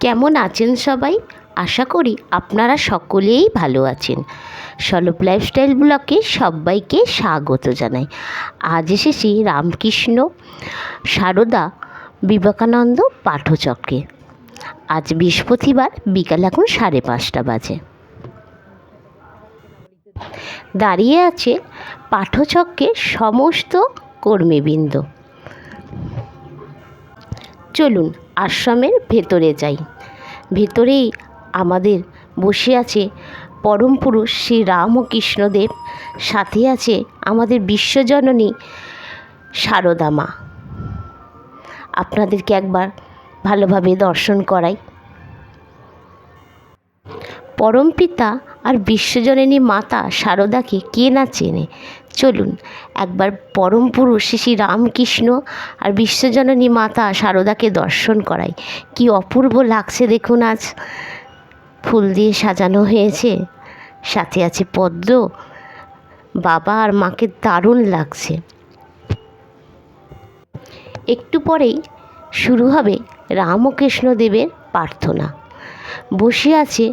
কেমন আছেন সবাই? আশা করি আপনারা সকলেই ভালো আছেন। সলপ লাইফস্টাইল ব্লকে সবাইকে স্বাগত জানাই। আজ এসেছি রামকৃষ্ণ সারদা বিবেকানন্দ পাঠচক্রে। আজ বৃহস্পতিবার বিকাল এখন সাড়ে পাঁচটা বাজে। দাঁড়িয়ে আছে পাঠচক্রের সমস্ত কর্মীবৃন্দ। চলুন আশ্রমের ভেতরে যাই। ভেতরেই আমাদের বসে আছে পরম পুরুষ শ্রী রামকৃষ্ণদেব, সাথে আছে আমাদের বিশ্বজননী সারদা মা। আপনাদেরকে একবার ভালোভাবে দর্শন করাই। পরম পিতা আর বিশ্বজননী মাতা সারদাকে কে না চেনে? চলুন, একবার পরম পুরুষ শ্রী রামকৃষ্ণ আর বিশ্বজননী মাতা সারদাকে দর্শন করাই। কি অপূর্ব লাগছে দেখুন আজ। ফুল দিয়ে সাজানো হয়েছে, সাথে আছে পদ্ম। বাবা আর মাকে দারুণ লাগছে। একটু পরেই শুরু হবে রামকৃষ্ণ দেবের প্রার্থনা। বসে আছে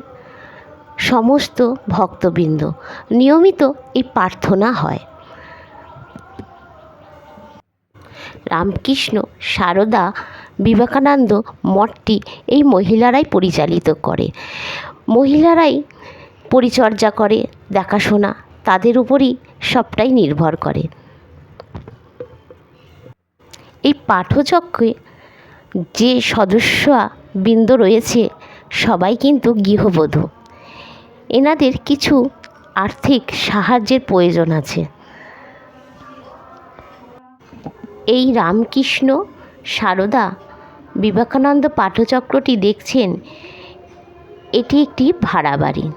সমস্ত ভক্তবৃন্দ। নিয়মিত এই প্রার্থনা হয়। রামকৃষ্ণ, সারদা, বিবেকানন্দ মঠটি এই মহিলারাই পরিচালিত করে। মহিলারাই পরিচর্যা করে, দেখাশোনা তাদের উপরই সবটাই নির্ভর করে। এই পাঠচক্রে যে সদস্য বৃন্দ রয়েছে, সবাই কিন্তু গৃহবধূ। এনাদের কিছু আর্থিক সাহায্যের প্রয়োজন আছে। এই রামকৃষ্ণ, সারদা, বিবেকানন্দ পাঠচক্রটি দেখছেন, এটি একটি ভাড়া বাড়ি।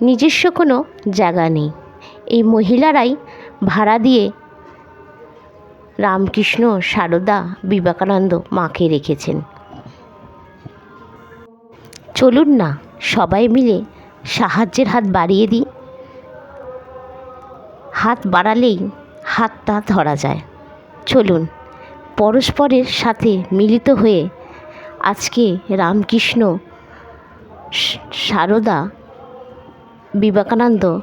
নিজস্ব কোনো জায়গা নেই। এই মহিলারাই ভাড়া দিয়ে রামকৃষ্ণ, সারদা, বিবেকানন্দ মাকে রেখেছেন। চলুন না, সবাই মিলে সাহায্যের হাত বাড়িয়ে দিই। হাত বাড়ালেই হাতটা ধরা যায়। চলুন, পরস্পরের সাথে মিলিত হয়ে আজকে রামকৃষ্ণ সারদা, বিবেকানন্দ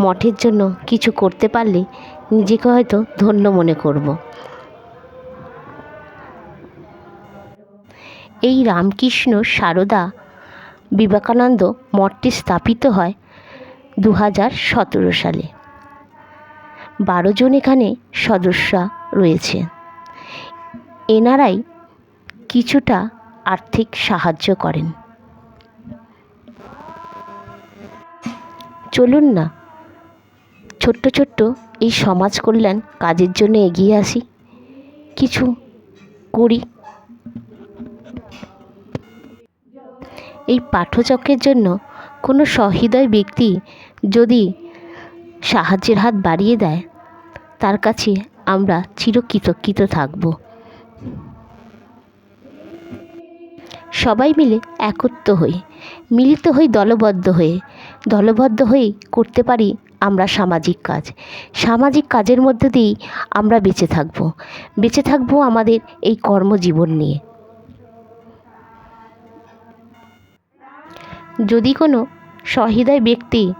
মঠের জন্য কিছু করতে পারলে নিজেকে হয়তো ধন্য মনে করব। এই রামকৃষ্ণ, সারদা, বিবেকানন্দ মঠটি স্থাপিত হয় দু হাজার সতেরো সালে। বারো জন এখানে সদস্য রয়েছে। এনারাই কিছুটা আর্থিক সাহায্য করেন। চলুন না, ছোট্ট ছোট্ট এই সমাজ কল্যাণ কাজের জন্য এগিয়ে আসি। কিছু করি। এই পাঠচক্রের জন্য কোনো সহৃদয় ব্যক্তি যদি সাহায্যের হাত বাড়িয়ে দেয়। তার কাছে আমরা চিরকৃতজ্ঞিত থাকব। সবাই মিলে একত্র হই, মিলিত হই, দলবদ্ধ হয়ে দলবদ্ধ হয়েই করতে পারি আমরা সামাজিক কাজ। সামাজিক কাজের মধ্যে দিয়েই আমরা বেঁচে থাকব। বেঁচে থাকব আমাদের এই কর্মজীবন নিয়ে। যদি কোনো সহৃদয় ব্যক্তি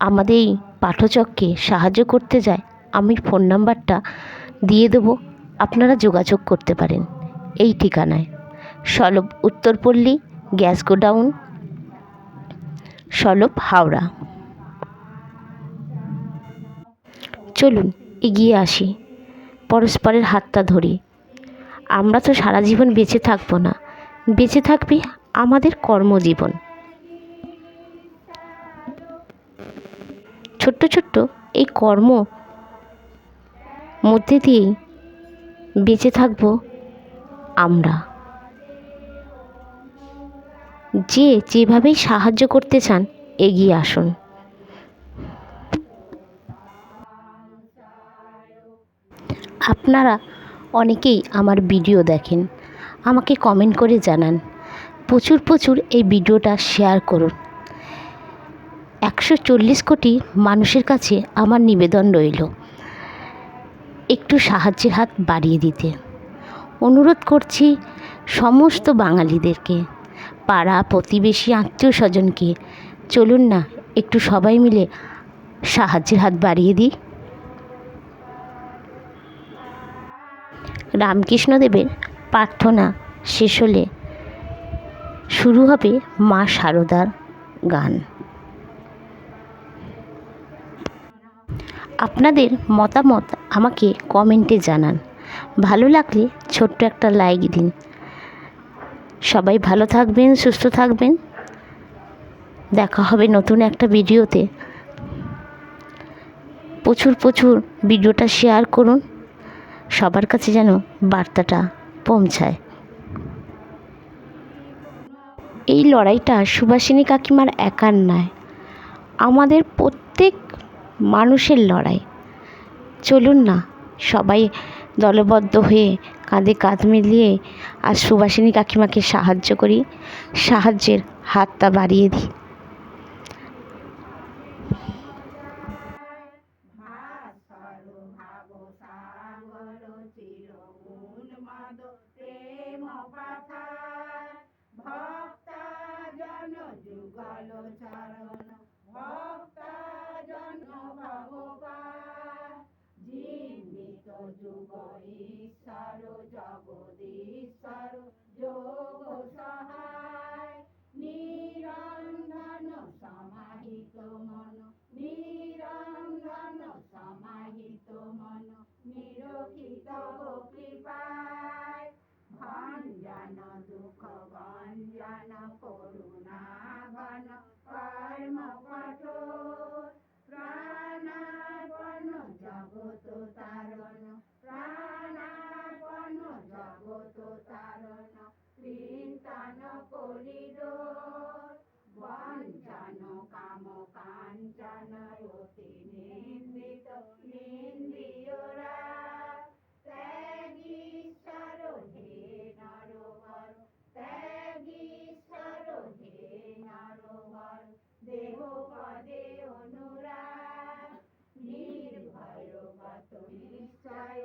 আমাদের পাঠচক্রে সাহায্য করতে যায়, আমি ফোন নাম্বারটা দিয়ে দেবো, আপনারা যোগাযোগ করতে পারেন। এই ঠিকানায়। সলভ উত্তরপল্লী, গ্যাস গোডাউন, সলভ হাওড়া। চলুন, এগিয়ে আসি। পরস্পরের হাতটা ধরি। আমরা তো সারা জীবন বেঁচে থাকব না। বেঁচে থাকবে আমাদের কর্মজীবন। ছোট্ট ছোট্ট এই কর্ম মধ্যে দিয়েই বেঁচে থাকব আমরা। যে যেভাবেই সাহায্য করতে চান, এগিয়ে আসুন। আপনারা অনেকেই আমার ভিডিও দেখেন, আমাকে কমেন্ট করে জানান। প্রচুর প্রচুর এই ভিডিওটা শেয়ার করুন। একশো চল্লিশ কোটি মানুষের কাছে আমার নিবেদন রইল। একটু সাহায্যের হাত বাড়িয়ে দিতে। অনুরোধ করছি সমস্ত বাঙালিদেরকে, পাড়া, প্রতিবেশী আত্মীয় স্বজনকে চলুন না, একটু সবাই মিলে সাহায্যের হাত বাড়িয়ে দিই। রামকৃষ্ণদেবের প্রার্থনা শেষ হলে শুরু হবে মা শারদার গান। আপনাদের মতামত আমাকে কমেন্টে জানান। ভালো লাগলে ছোট্ট একটা লাইক দিন। সবাই ভালো থাকবেন, সুস্থ থাকবেন। দেখা হবে নতুন একটা ভিডিওতে। প্রচুর প্রচুর ভিডিওটা শেয়ার করুন। সবার কাছে যেন বার্তাটা পৌঁছায়। এই লড়াইটা সুভাষিনী কাকিমার একার নয়, আমাদের প্রত্যেক মানুষের লড়াই। চলুন না, সবাই দলবদ্ধ হয়ে কাঁধে কাঁধ মিলিয়ে আর সুবাসিনী কাকিমাকে সাহায্য করি, সাহায্যের হাতটা বাড়িয়ে দিই। নিরখিত কৃপায় ভঞ্জন দুঃখ ভঞ্জন করুণা ঘন কর্ম কঠোর প্রাণাপন জগত তারণ প্রাণাপন জগত তারণ কীর্তন করিডোর বঞ্চন কাম কাঞ্চন অতি নিন্দিত নিন্দিয়রা দেহ পদে অনুরাগ, নির্ভয় গত নিশ্চয়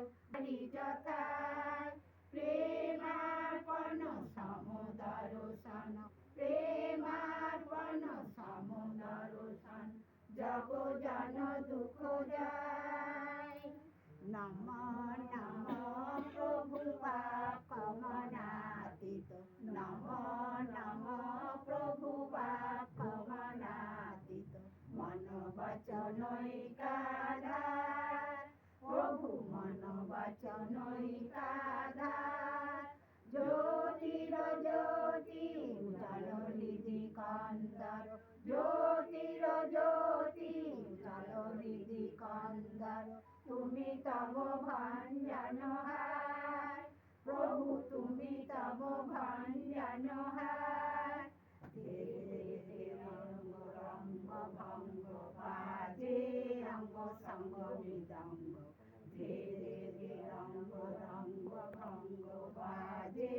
যথা প্রেমার্পণ সমদর্শন প্রেমার্পণ সমদর্শন জগ জন দুঃখ যায়। নম নম, প্রভু কমনাতীত নম নম মন বচন একাধার প্রভু মন বচন একাধার জ্যোতির জ্যোতি উজ্জ্বল হৃদি কন্দর জ্যোতির জ্যোতি উজ্জ্বল হৃদি কন্দর তুমি তব ভঞ্জন হার, প্রভু তুমি তব ভঞ্জন হার। সঙ্গ মৃদঙ্গ ধীরে ধীরে রঙ্গ ভঙ্গ বাজে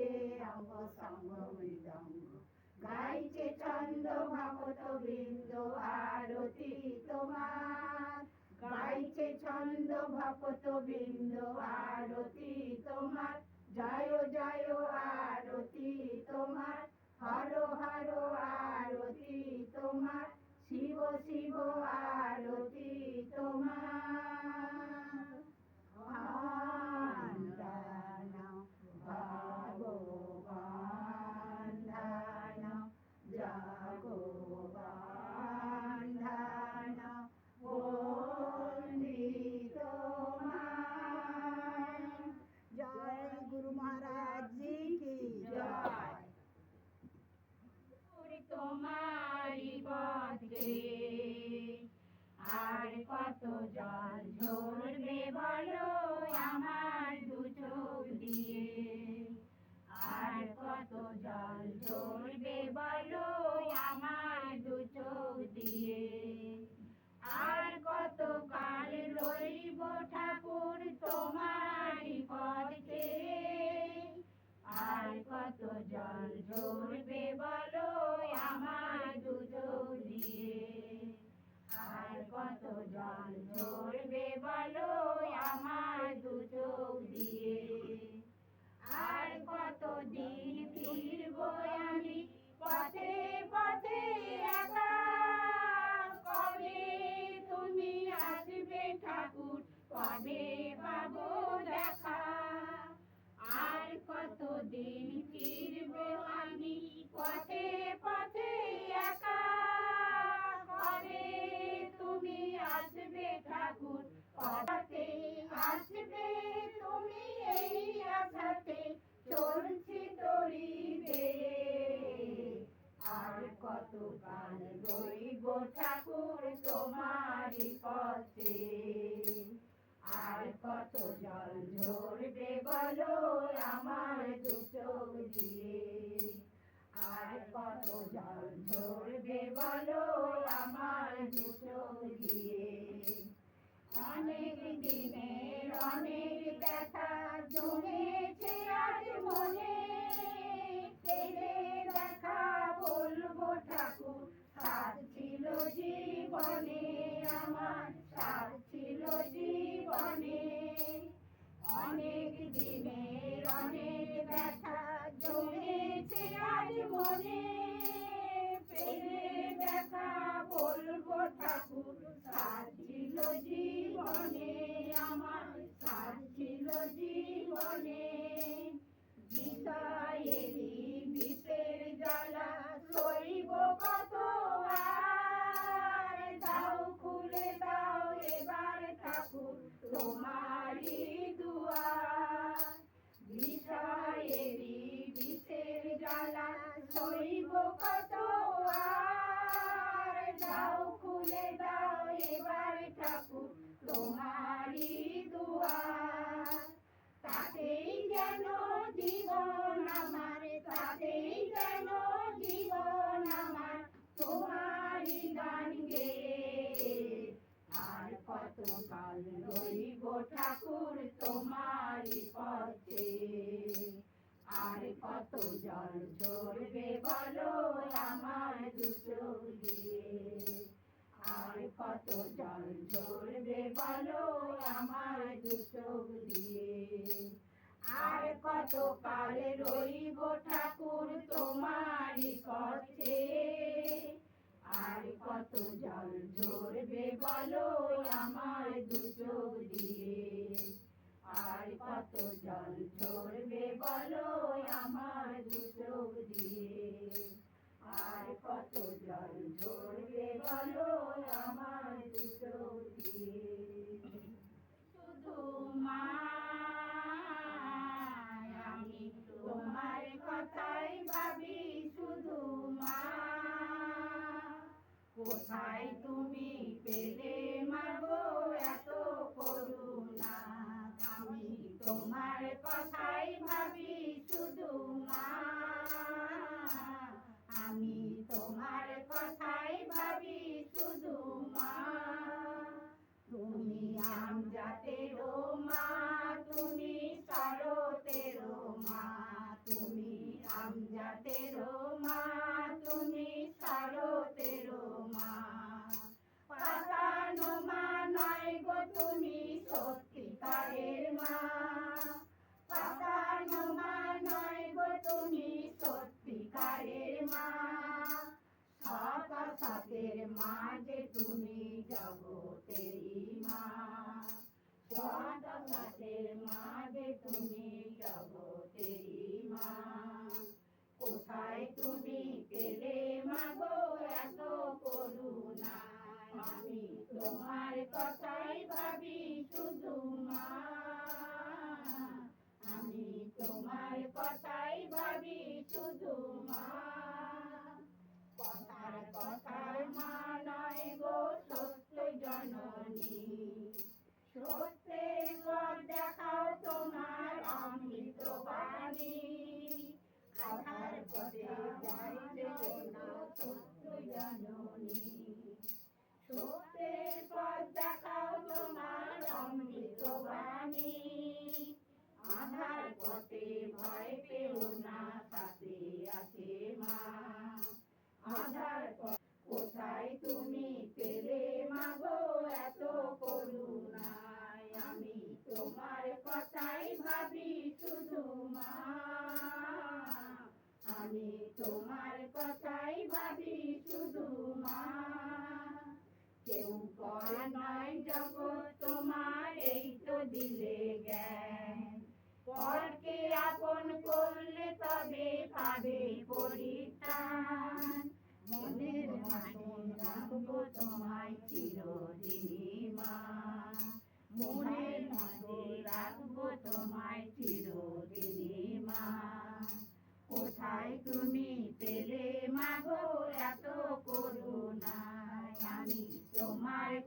অঙ্গ সঙ্গ মৃদঙ্গ গাইছে ছন্দ ভগত বৃন্দ আরতি তোমার গাইছে ছন্দ ভগত বৃন্দ আরতি তোমার জয় জয় আরতি তোমার হর হর আরতি তোমার শিব শিব আরতি তোমার। কত জল ঝরবে বলো আমার দু দিয়ে। আর কতদিন ফিরবো আমি পথে পথে কবে তুমি আসবে ঠাকুর, কবে পাবো দেখা? আর কতদিন ফিরবো আমি পথে তোমারই পথে। আর কত জল ঝরবে বলো আমার দু চোখ দিয়ে। আর কত জল ঝরবে বলো আমার দু চোখ দিয়ে। অনেক দিনের অনেক ব্যথা জমেছে আজ মনে। দেখা বলব ঠাকুর সার ছিল জীবনে আমার সার ছিল জীবনে। অনেক দিনের অনেক ব্যথা জমেছে আজ মনে। পেলে দেখা বলব ঠাকুর সার ছিল জীবনে আমার সার ছিল জীবনে। বিষয়েরই বিষের জ্বালা সইব কত ঠাকুর তোমারই দুয়ার বিষয়েরই বিষের জ্বালা, সইব কত দাও খুলে দাও এবার ঠাকুর, তোমারই দুয়ার। তাতেই যেন জীবন আমার, তাতেই ঠাকুর তোমারই পথে। আর কত জল ঝরবে বলো আমার দুটো দিয়ে। আর কত জল ঝরবে বলো আমার দু চোখ দিয়ে। আর কত কাল রইব ঠাকুর তোমারই পথে। আর কত জল ঝরবে বলো আমার দুচোখ দিয়ে। আর কত জল ঝরবে বলো আমার দুচোখ দিয়ে। আর কত জল ঝরবে বলো আমার দুটো কোথায় তুমি? মা তুমি জগতেরই মা সতের মা তুমি জগতেরই মা কোথায় তুমি পেলে মাগো এত করুণা? আমি তোমার কথাই ভাবি শুধু মা। আমি তোমার কথাই ভাবি শুধু মা। নয় গো সত্য জননী। সত্যের পর দেখাও তোমার অমৃত বাণী। আধার পথে সত্য জননী। নয় জগৎ তোমার এই তো দিলে জ্ঞান। পরকে আপন করলে তবে পাবে পরিত্রাণ। মনের তোমায় চিরদিনই মনের তোমায় মা। কোথায় তুমি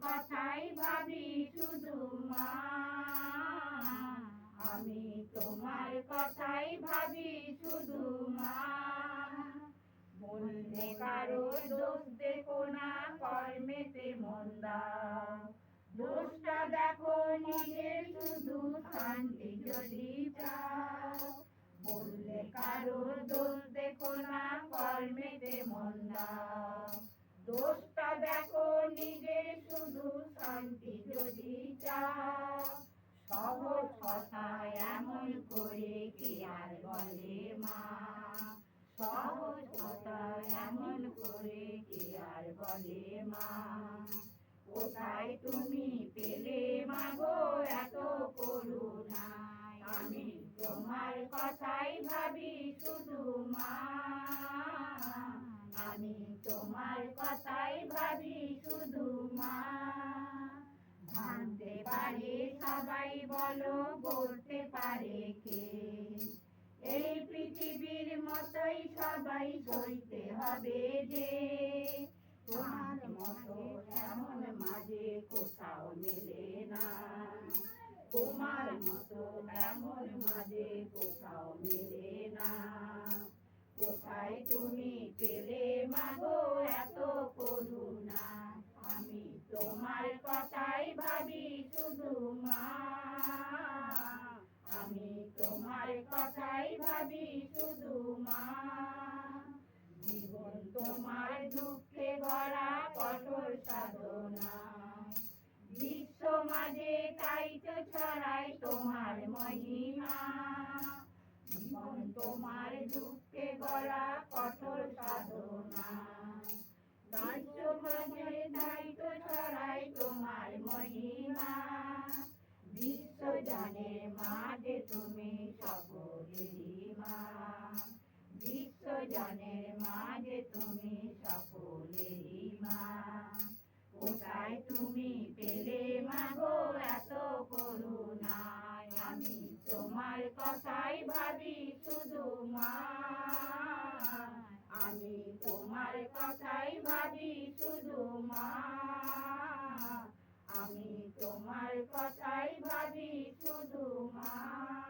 কথাই ভাবি শুধু মা। আমি তোমার কথাই ভাবি শুধু মা। বললে কারও দোষ দেখো না, কর্মেতে দোষটা দেখো নিজের শুধু শান্তি যদি বললে কারও দোষ দেখো না, কর্মেতে মন দোষটা দেখো নিজের শুধু শান্তি যদি চাও। সহজ কথা এমন করে কি আর বলে মা? সহজ কথা এমন করে কি আর বলে মা? কোথায় তুমি পেলে মাগো এত করুণা? আমি তোমার কথাই ভাবি শুধু মা। আমি তোমার কথাই ভাবি শুধু মা। ভাবতে পারে সবাই বলো, বলতে পারে কে? এই পৃথিবীর মতোই সবাই সইতে হবে যে। তোমার মতো এমন মাঝে কোথাও মেলে না। তোমার মতো এমন মাঝে কোথাও মেলে না। কোথায় তুমি পেলে মাগো এত করুণা? আমি তোমার কথাই ভাবি শুধু মা। আমি তোমার কথাই ভাবি শুধু মা। জীবন তোমার দুঃখে ভরা কঠোর সাধনা। বিশ্ব মাঝে তাই তো ছড়াই তোমার মহিমা। তোমার দুঃখে ভরা কঠোর সাধনা। মাঝে তো ছড়াই তোমার মহিমা। বিশ্ব জানে মাঝে তুমি সকলেরই মা বিশ্ব জানে মাঝে তুমি সকলেরই মা কোথায় তুমি পেলে মাগো এত করুণায়? আমি তোমার কথাই ভাবি শুধু মা। আমি তোমার কথাই ভাবি শুধু মা। আমি তোমার কথাই ভাবি শুধু মা।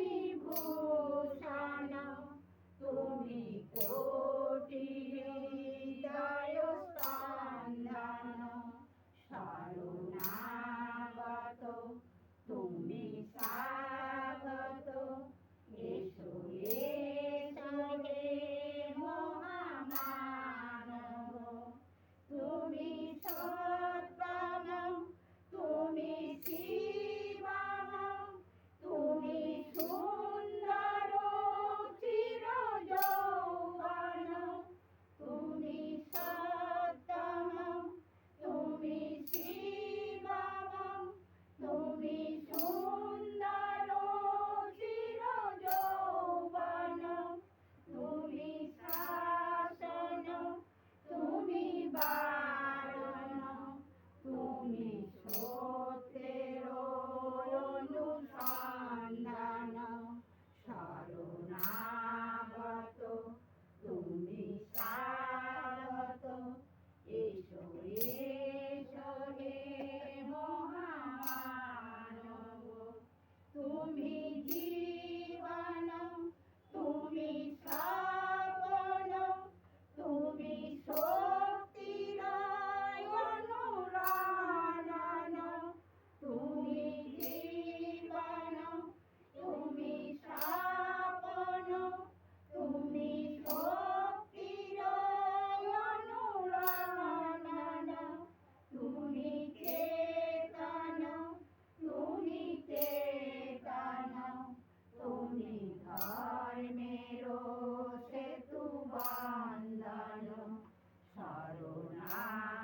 তুমি ভূষণা তুমি কোটি হৃদয় স্পন্দন শরণাগত তুমি সা তুমি ধর্মেরো সেতু বান্ধন শরণাগত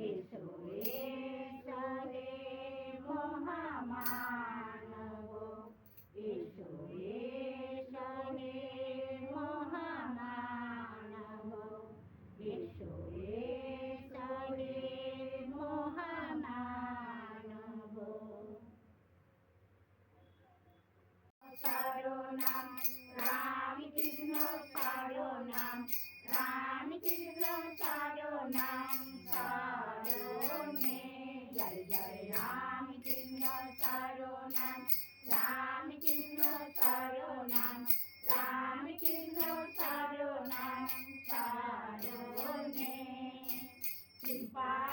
এসো এসো হে মহামানব এসো এসো হে মহামানব এসো এসো হে মহামানব। সারনাম Tired one.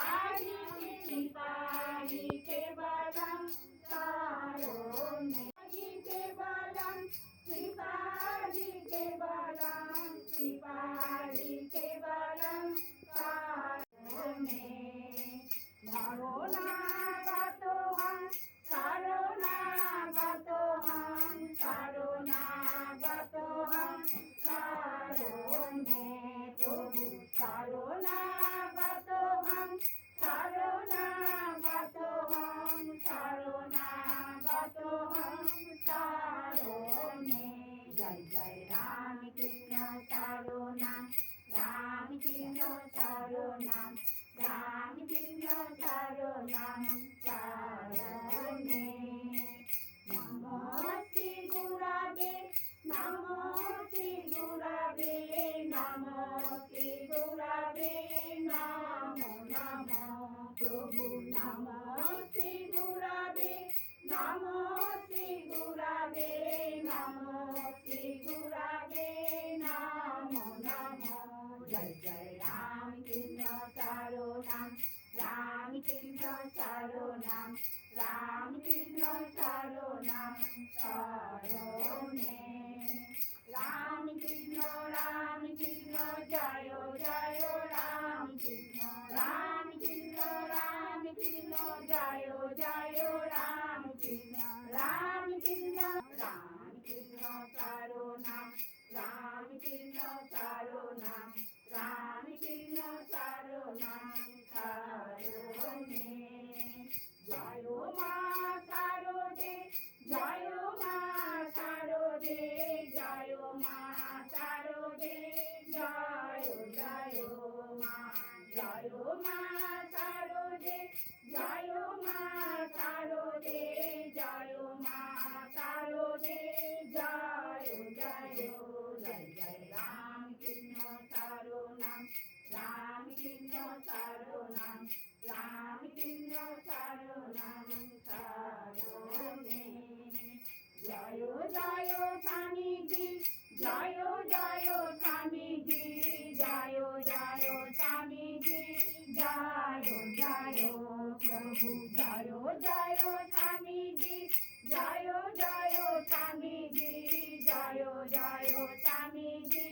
শরণাম শরণে নমো শ্রী গুরাবে নমো শ্রী গুরাবে নমো শ্রী গুরাবে শরণাম শরণে রামকৃষ্ণ রামকৃষ্ণ জয় জয় রামকৃষ্ণ রামকৃষ্ণ রামকৃষ্ণ জয় জয় রামকৃষ্ণ রামকৃষ্ণ রামকৃষ্ণ শরণাম রামকৃষ্ণ শরণাম রামকৃষ্ণ শরণাম শরণে স্বামীজি জয় জয় স্বামীজি জয় জয় স্বামীজি জয় জয় প্রভু জয় জয় স্বামীজি জয় জয় স্বামীজি জয় জয় স্বামীজি